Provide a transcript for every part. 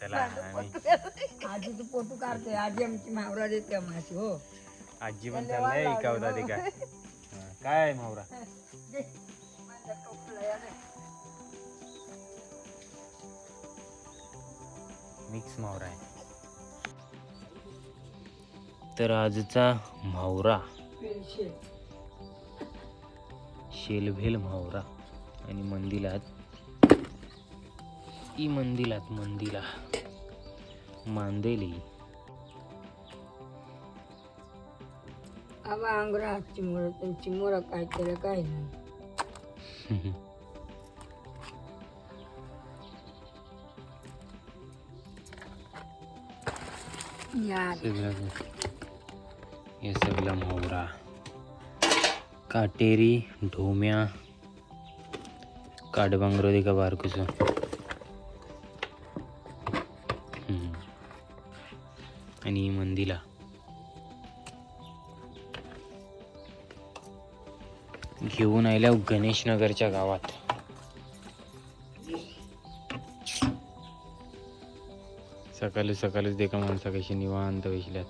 चला आजी तू फोटो काढते. आजी आमची मावरा देते हो. आजी पण चाललाय ते काय हा, काय आहे मावरा? मिक्स मावरा आहे. तर आजचा म्हावरा शेलभेल म्हावरा आणि मंदिरात ई मंदिरात मंदिरा. मांदेली. आबा अंगरा चिमोर चिमोर काय केलं काय नाही. या. सगळं हे सगळं म्हावरा काटेरी ढोम्या. काडबांगरो दे का बारकुस? आणि मंदिला. घेऊन आल्या गणेश नगरच्या गावात. सकाळी सकाळीच देखा माणसा कशी निवांत बसल्यात.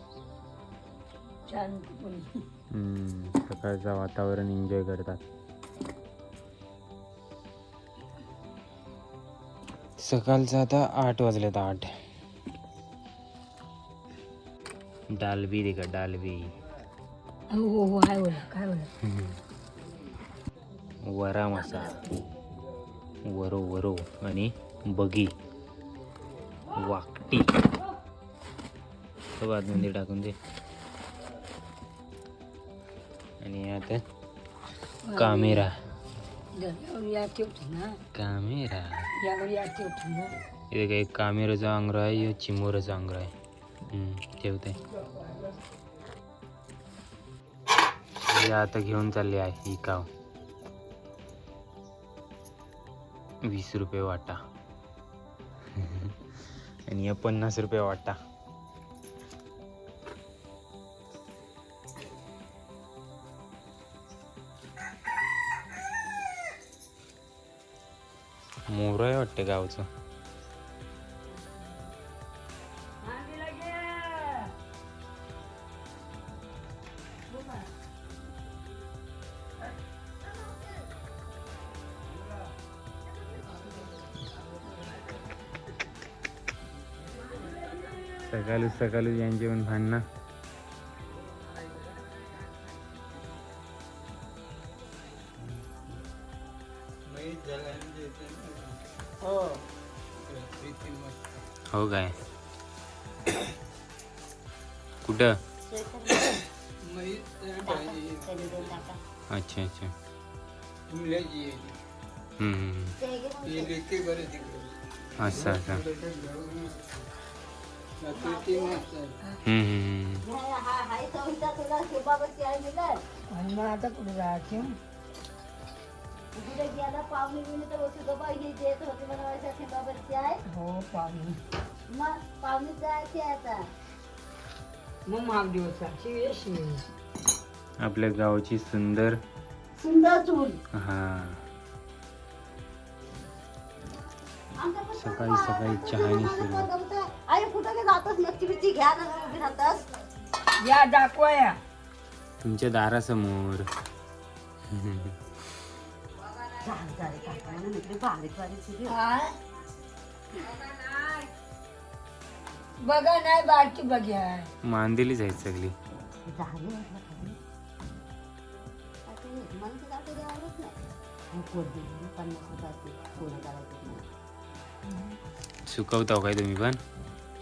सकाळचं वातावरण एन्जॉय करतात. सकाळचं आता आठ वाजलेत आठ. डालबी दे का डालबी हो हो हो बोला काय बोला वरा मासा वरो वरो. आणि बगी वाकटी. तो आतमध्ये टाकून दे. आणि आता कामेरा. यावर या ठेवतो ना. कामेरा. यावर या ठेवतो ना. इथे काही कामेराचा अंग्र आहे या चिमोराचा अंग्र आहे. ठेवते. आता घेऊन चालली आहे ही काव वीस रुपये वाटा. आणि या पन्नास रुपये वाटा. मोर आहे वाटतं गावचं. सकाळी सकाळी यांचे पण भांडणं. हो. काय? कुठं? अच्छा अच्छा. हम्म. असं असं हम्म, हम्म, हम्म. आणि मग आता कुठे जायचं हो पाहुणे मग माग आपल्या गावाची सुंदर सुंदर चूल हा सकाळी सकाळी चहा सुरू जातच नक्की बिच्ची घ्या ना उभी राहतास या दाखवा या तुमच्या दारासमोर झाले झाले काका इकडे बारीक बारीक शिरी. बघा नाही बारकी बघ्या मांदेलीच आहेत सगळी झाली म्हटलं खाली. आता हे मला तर जाते द्यावंच नाही मग कोण दिली? पन्नास रुपयाची कोणी करायचं नाही. सुकवता काय तुम्ही पण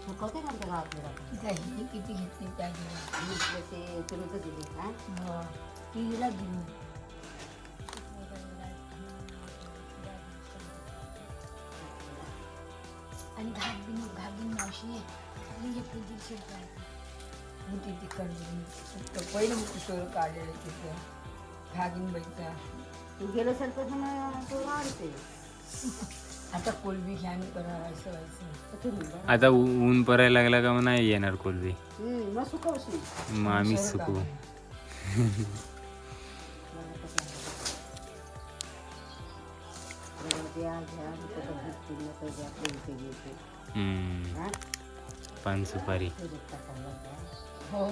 सुकवते का आमच्या गावातले लोकं? किती किती घेतली त्या दिवस वीस पैसे तर दिले? हो तिला दिली आणि घागीन घागीन मावशी म्हणजे दीडशे रुपये होती तिकडे पहिलं किशोर काढलेलं तिथं घागीन बाईचा तू गेलो सरपंच तो वाढते आता कोलबी घ्यान करावायचं व्हायचं. आता ऊ- ऊन पडायला लागला का मग नाही येणार कोलबी. मग सुकवशील मग आम्हीच सुकवू बरं, कसं आहे. बरं, द्या घ्या कुठं भेटतील ना तर द्या पैसे घ्यायचे हम्म, हा पान सुपारी. सुरत टाकायला द्या हो.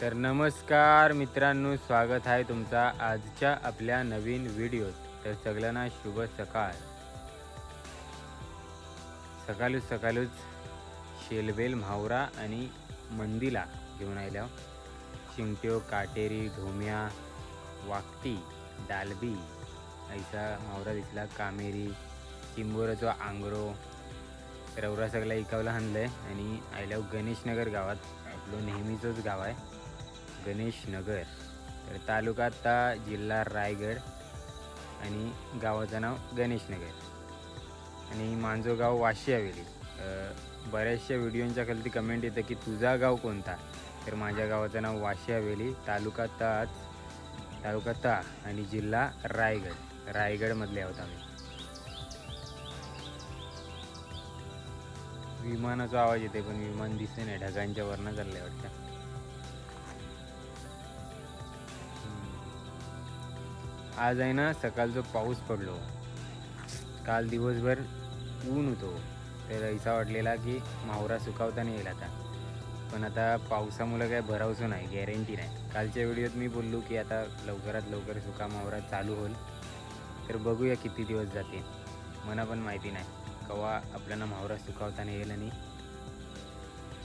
तर नमस्कार मित्रांनो स्वागत आहे तुमचा आजच्या आपल्या नवीन व्हिडिओत. तर सगळ्यांना शुभ सकाळ. सकाळीच सकाळीच शेलबेल म्हावरा आणि मंदिला घेऊन आयल्या शिंगट्यो काटेरी ढोम्या वाकटी डालबी ऐसा म्हावरा दिसला कामेरी चिंबोराचो आंगरो रवरा सगळा इकावला आहे आणि आयल्यावर गणेशनगर गावात. आपलं नेहमीचंच गाव आहे गणेशनगर. तर तालुका ता जिल्हा रायगड आणि गावाचं नाव गणेशनगर. आणि माझं गाव वाशी हवेली. बऱ्याचशा व्हिडिओंच्या खाली कमेंट येतं की तुझा गाव कोणता? तर माझ्या गावाचं नाव वाशी हवेली तालुका ताच तालुका ता आणि जिल्हा रायगड. रायगडमधले आहोत आम्ही. विमानाचा आवाज येते पण विमान दिसे नाही. ढगांच्या वरनं चाललंय वाटतं. आज आहे ना सकाळचा पाऊस पडलो. काल दिवसभर ऊन होतो. तर ऐसा वाटलेला की मावरा सुकावताना येईल आता. पण आता पावसामुळं काय भरावसं नाही गॅरंटी नाही. कालच्या व्हिडिओत मी बोललो की आता लवकरात लवकर सुका मावरा चालू होईल. तर बघूया किती दिवस जाते मला पण माहिती नाही. कवा आपल्याला मावरा सुकावताना येईल आणि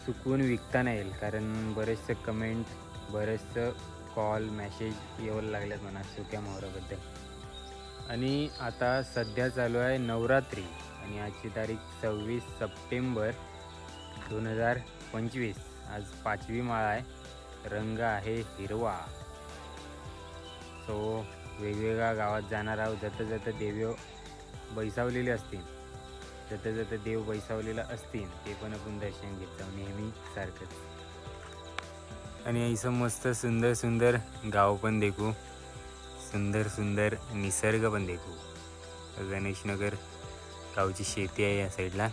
सुकवून विकताना येईल. कारण बरेचसे कमेंट बरेचसं कॉल मॅसेज येऊ लागल्यात म्हणा सुक्या मावराबद्दल. आणि आता सध्या चालू आहे नवरात्री आणि आजची तारीख सव्वीस सप्टेंबर दोन हजार पंचवीस. आज पाचवी माळ आहे. रंग आहे हिरवा. सो वेगवेगळ्या गावात जाणार आहोत. जाता जाता देव बैसावलेले असतील. जतं जतं देव बैसावलेला असतील ते पण आपण दर्शन घेत जाऊ नेहमी सारखंच. आणि असं मस्त सुंदर सुंदर गाव पण देखू. सुंदर सुंदर निसर्ग पण देखू. गणेशनगर गावची शेती आहे या साईडला.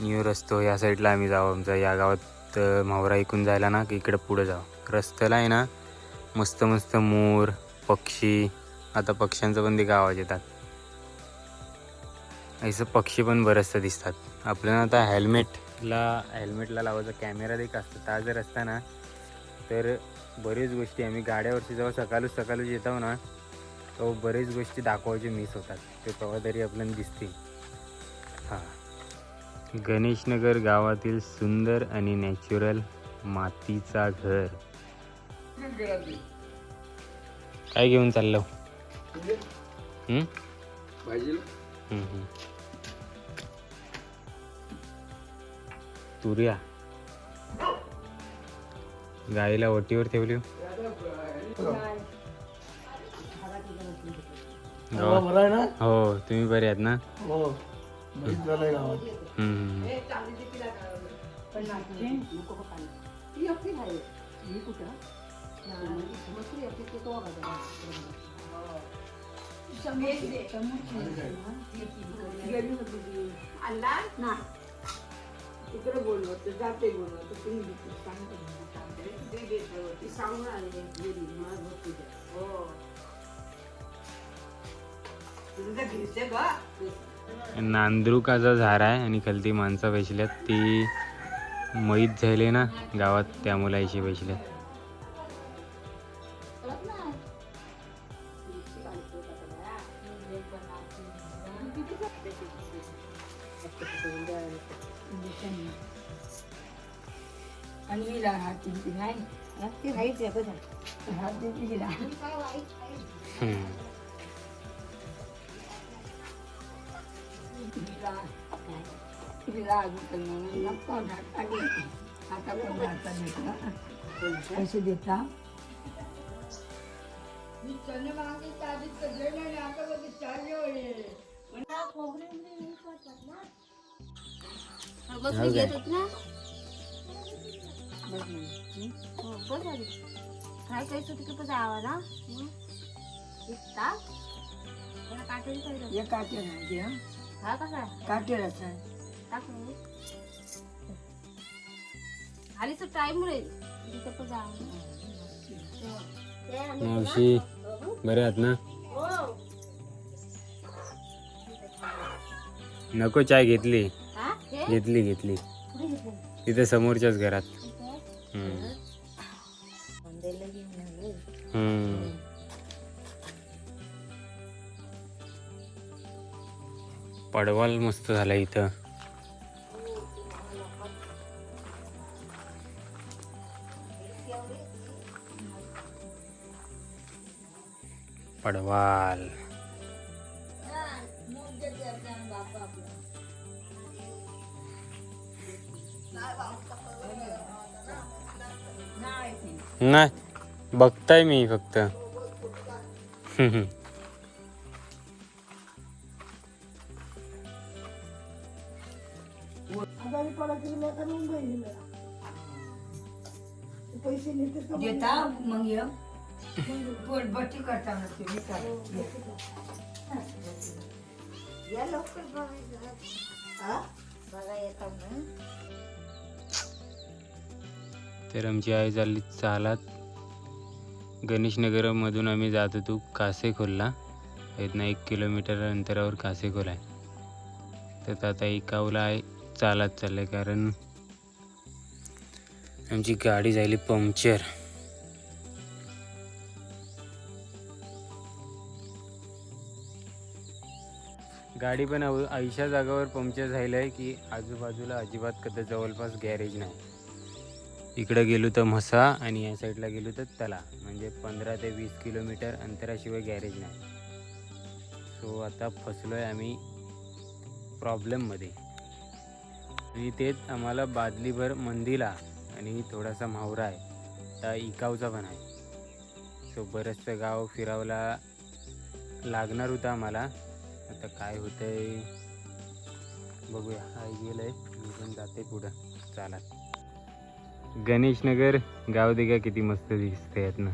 न्यू रस्तो या साईडला आम्ही जाऊ. आमचा या गावात मावरा ऐकून जायला ना की इकडं पुढं जाऊ. रस्त्याला आहे ना मस्त मस्त मोर पक्षी आता पक्ष्यांचं पण ते आवाज येतात. असं पक्षी पण बरंचसं दिसतात. आपल्याला आता हेल्मेटला हेल्मेटला लावायचा कॅमेरा देखील असतो. ता जर असता ना तर बरेच गोष्टी आम्ही गाड्यावरती जेव्हा सकाळच सकाळच येतो ना तेव्हा बरेच गोष्टी दाखवायचे मिस होतात. ते तेव्हा तरी आपल्याला दिसतील. हां. गणेशनगर गावातील सुंदर आणि नॅचरल मातीचा घर. काय घेऊन चाललो? तुर्या गाईला ओटीवर ठेवली. हो. हो तुम्ही बरे आहात ना? हो बघा ना इकडे बोललो तर जाते बोललो तर तुम्ही सांगतो ती सांगून गेली हो तुझं नांद्रुकाचा झाड आहे आणि खालती माणसं बैसल्यात ती मैत झाले ना गावात त्या मुलाशी बैसल्यात आणि हिला हाती नाही ती राहायची आहे बघा. हाती हं. हिला. अजून नको आता पण पैसे देता. बसून घेत ना. हो? काय करायचं होतं की पण ना इतका त्याला काटेल पाहिजे हे आहे हा? हा कसा काटेरच आहे. टाक मग. आली तर टाइम राहील तिथं पण जावं मावशी बरे आहात ना? हो. नको चाय घेतली. हा? हे? घेतली घेतली. कुठे घेतलं? तिथे समोरच्याच घरात. इथे? हम्म. पडवाल मस्त झाला इथं पडवाल नाही बघताय मी फक्त हम्म. देता मग ये करता या लवकर. हा? बघा तर आमची आई चालली चालत. गणेशनगरमधून आम्ही जात होतो कासेखोलला. इथनं एक किलोमीटर अंतरावर कासेखोल आहे. तर आता एकावला आहे चालत चाललं कारण आमची गाडी झाली पंक्चर. गाडी पण आयुष्या ऐशा जागावर पंक्चर झालं आहे की आजूबाजूला अजिबात कदा जवळपास गॅरेज नाही. इकडं गेलो तर म्हसा आणि या साईडला गेलो तर तला. म्हणजे पंधरा ते वीस किलोमीटर अंतराशिवाय गॅरेज नाही. सो आता फसलो आहे आम्ही प्रॉब्लेममध्ये. आणि तेच आम्हाला बादलीभर मंदिला आणि थोडासा मावरा आहे. त्या इकावचा पण आहे. सो बरंचसं गाव फिरावला लागणार होतं आम्हाला. आता काय होतं आहे बघूया. हा गेलं आहे मी पण जाते पुढं. चालत गणेशनगर गाव देखा किती मस्त दिसते यातनं.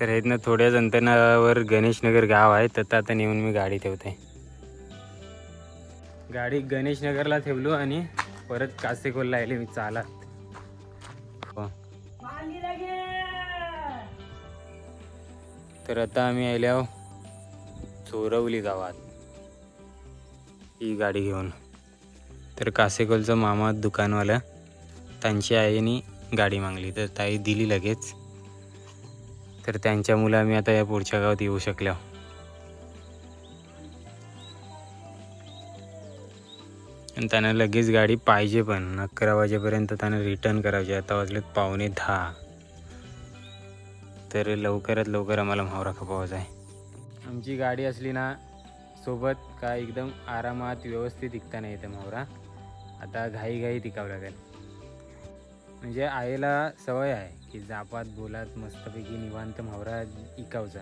तर यातनं थोड्याच अंतरावर गणेशनगर गाव आहे तर आता नेऊन मी गाडी ठेवते गाडी गणेशनगरला ठेवलो आणि परत कासेकोलला आले मी चालत हो. तर आता आम्ही आल्या चोरवली गावात. ही गाडी घेऊन. तर कासेकोलचं मामा दुकानवाला त्यांची आईने गाडी मागली. तर ताई दिली लगेच. तर त्यांच्यामुळे आम्ही आता या पुढच्या गावात येऊ शकल्या. आणि त्यांना लगेच गाडी पाहिजे पण. अकरा वाजेपर्यंत त्यांना रिटर्न करायची. आता वाजलेत पावणे दहा. तर लवकरात लवकर आम्हाला म्हावरा खपावायचा आहे. आमची गाडी असली ना सोबत काय एकदम आरामात व्यवस्थित टिकता नाही येते म्हावरा. आता घाई घाई टिकावं लागेल. म्हणजे आईला सवय आहे की जापात बोलात मस्तपैकी निवांत म्हावरा इकावचा.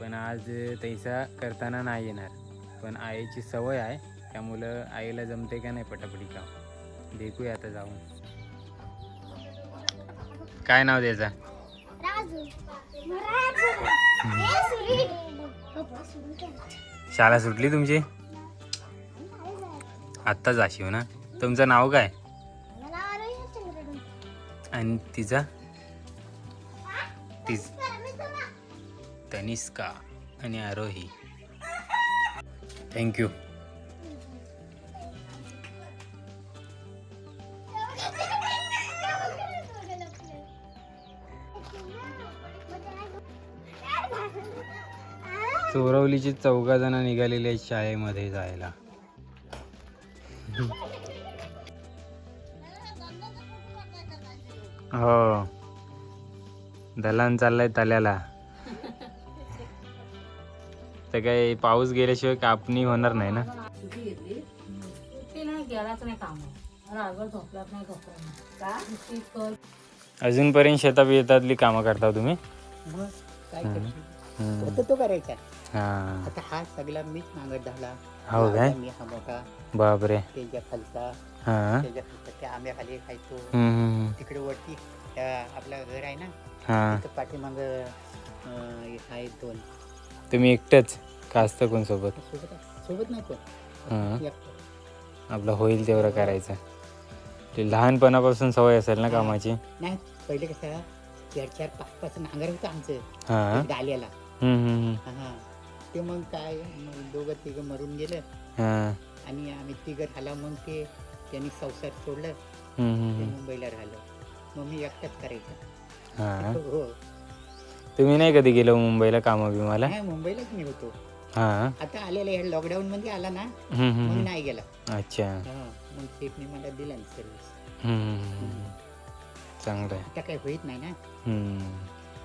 पण आज तैसा करताना नाही येणार. पण आईची सवय आहे त्यामुळं आईला जमते का नाही पटापट इकाव देखूया आता जाऊन. काय नाव द्यायचा शाळा सुटली तुमची? आत्ताच अशी हो ना? तुमचं नाव काय? आणि तिचा तिज तनिष्का आणि आरोही. थँक्यू चोरवलीची चौघा जण निघालेली आहेत शाळेमध्ये जायला. हो. दलान चाललाय तल्याला तर काही पाऊस गेल्याशिवाय कापणी होणार नाही ना? अजूनपर्यंत शेतात येतातली कामं करता तुम्ही? होतं तो करायचा. हा. आता हा सगळा मीच नांगट झाला. हो काय? मी हा मोठा बापरे. त्याच्या खालचा. हा. त्याच्या खालचा त्या आंब्याखाली खायचो. हम्म, हम्म, तिकडे वरती त्या आपलं घर आहे ना हा. तिथं पाठीमाग आहेत दोन. तुम्ही एकटंच का असतं कोण सोबत सोबत आहे. सोबत नाही कोण. हा. एकटं. आपलं होईल तेवढं करायचं. ते लहानपणापासून सवय असेल ना कामाची? नाही. पहिले कसं चार चार पाच पाच नांगर होतं आमचं. हा. एकदा हा ते मग काय मग दोघं तिघं मरून गेलं. हां. आणि आम्ही तिघं राहिला मग ते त्यांनी संसार सोडलं. ते. मुंबईला राहिलं. मग मी एकटाच करायचं. हां. हो. तुम्ही नाही कधी गेलो मुंबईला कामा बिमाला नाही मुंबईलाच मी होतो. हां. आता आलेला ह्या लॉकडाऊन मध्ये आला ना मग. नाही गेला. अच्छा. हा मग शेठने मला दिला ना हम्म. चांगलं आता काही होईत नाही ना.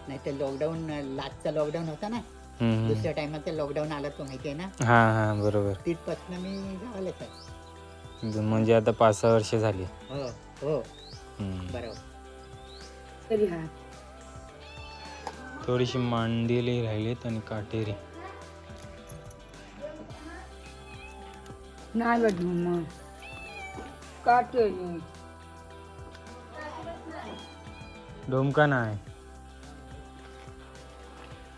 नाही तर लॉकडाऊन लास्टचा लॉकडाऊन होता ना. हम्म, दुसऱ्या टायमात ते लॉकडाऊन आला तो माहिती आहे ना. हां हां बरोबर. तिथपासून मी गावालाच आहे म्हणजे आता पाच सहा वर्ष झाली. हो हो. हम्म. बरोबर. तरी हा. थोडीशी मांडेली राहिलीत आणि काटेरी. नाही बघ मग. काटे डोमका नाही.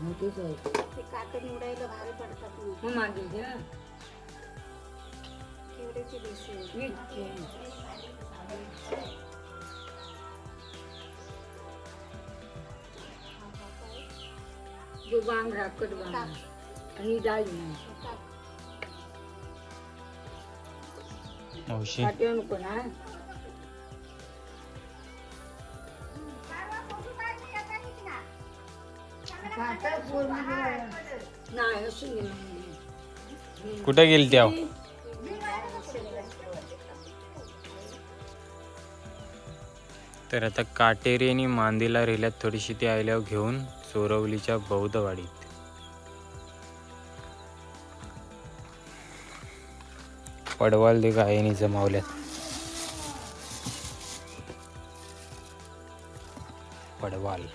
काकड निवडायला भारी पडतात ना. मग मागे घ्या. केवढ्याचे. जो बांग राखत बांग आणि डाळ मावशी. नको ना. नाही कुठे गेली त्या तर आता काटेरी आणि मांदेला रेल्यात थोडीशी ती आयल्यावर घेऊन चोरवलीच्या बौद्धवाडीत पडवाल दे गायनी जमावल्यात. पडवाल.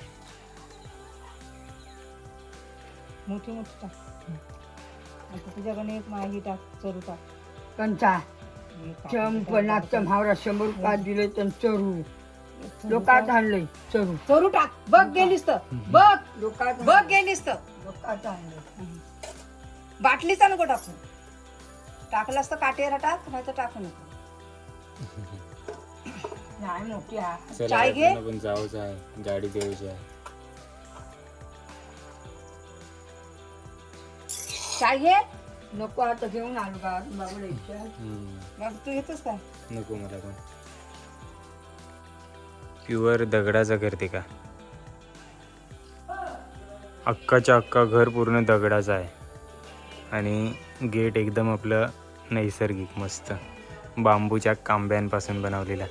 मोठी मोठी टाक. आता तुझ्याकडे एक माही टाक चरू टाक. कंचा. कापून चंपनाच्या भावरा शंभर रुपयात दिले तर चरू. लोकात आणलंय चरू. चरू टाक. बघ गेलीस तर. बघ. लोकात बघ गेलीस तर. लोकात आणलंय. बाटलीचा नको टाकू. टाकलास तर काटेरा टाक नाही तर टाकू नको. नाही मोठी आहे. चाय घे. पण जाऊच आहे गाडी देऊची आहे चाय घे नको आता घेऊन आलो का. मग तू येतोस काय? नको मला पण. प्युअर दगडाचं करते का? अक्काच्या अक्का घर पूर्ण दगडाचं आहे. आणि गेट एकदम आपलं नैसर्गिक मस्त. बांबूच्या कांब्यांपासून बनवलेला.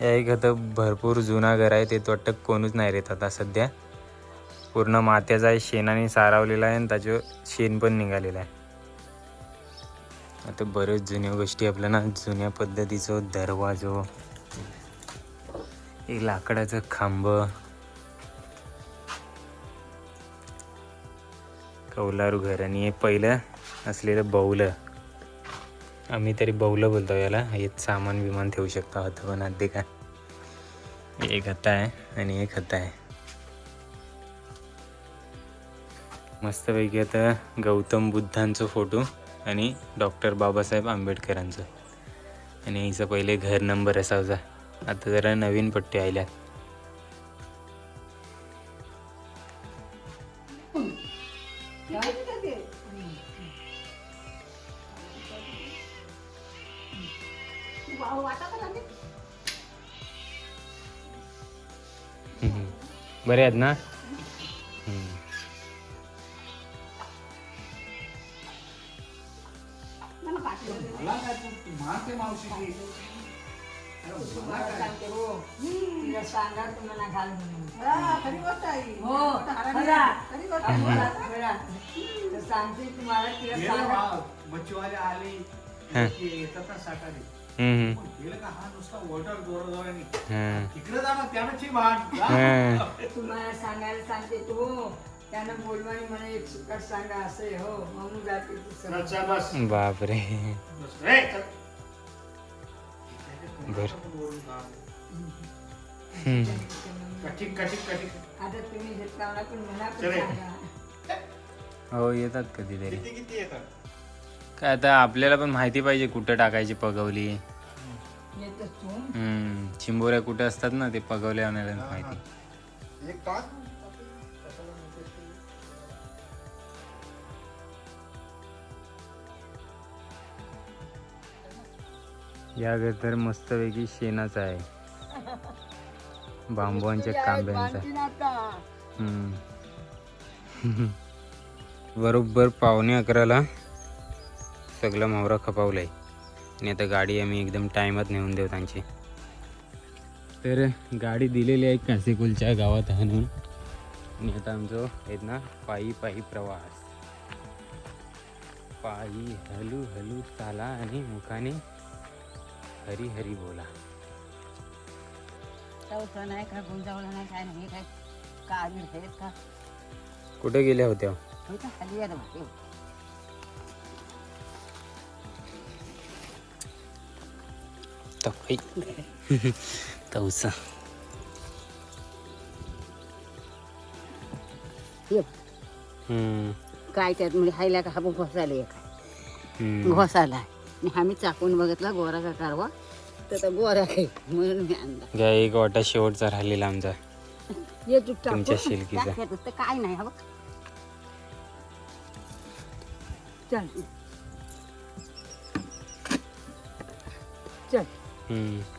या एक आता भरपूर जुना घर आहे ते वाटतं कोणूच नाही रेत आता सध्या. पूर्ण मात्याचा आहे शेणाने सारावलेला आहे आणि त्याचं शेण पण निघालेलं आहे. आता बरेच जुन्या गोष्टी आपल्या ना जुन्या पद्धतीचं दरवाजो एक लाकडाचं खांब कौलारू घर आणि हे पहिलं असलेलं बौलं. आम्ही तरी बौलं बोलतो याला. हे सामान विमान ठेवू शकतो हात पण ते काय? एक हत्ता आहे आणि एक हत्ता आहे. मस्तपैकी आता गौतम बुद्धांचं फोटो आणि डॉक्टर बाबासाहेब आंबेडकरांचं. आणि हिचं पहिले घर नंबर असायचा आता जरा नवीन पट्टी आल्या. बरे आहेत ना? शाकाहारी पण गेलं का हा नुसता वॉटर जोराजोराने. तिकडे. तुम्हाला सांगायला सांगते तो त्यानं बोलवानी मला एक सुकाट सांगा असं आहे हो म्हणून जाते ती चल समोर. चल बस बापरे बस. ए, चल. बर. बोलून खा. हम्म. कठीक कठीक कठीक आता तुम्ही घेतला मला पण मला पण चले. सांगा हो येतात कधीतरी किती किती येतात काय आता आपल्याला पण माहिती पाहिजे कुठं टाकायची पगवली. हम्म चिंबोऱ्या कुठे असतात ना ते पगवले आणायला माहिती. एक टाक. या घर तर मस्तपैकी शेणाचा आहे. बांबूंच्या कांब्यांचा. हम्म. बरोबर पावणे अकराला. सगळं मावरा खपावलाय. आणि आता गाडी आम्ही एकदम टायमात नेऊन देऊ त्यांची. तर गाडी दिलेली आहे कासेकुलच्या गावात आणून. आणि आता आमचं आहेत ना पायी पायी प्रवास. पायी हलू हलू चाला आणि मुखाने हरी हरी बोला. चौथा नाही का? गुंजावला नाही काय नाही हे काय या हम्म, त्यात म्हणजे हायला का हा घोसाला एक हम्म. घोसाला आणि आम्ही चाकून बघितला गोरा का कारवा तर तो गोरा आहे म्हणून मी आणला घ्या एक वाटा शेवटचा राहिलेला आमचा ये तू टाकू. तुमच्या शिलकीचा टाक तर काय नाही हवं चल चल हम्म.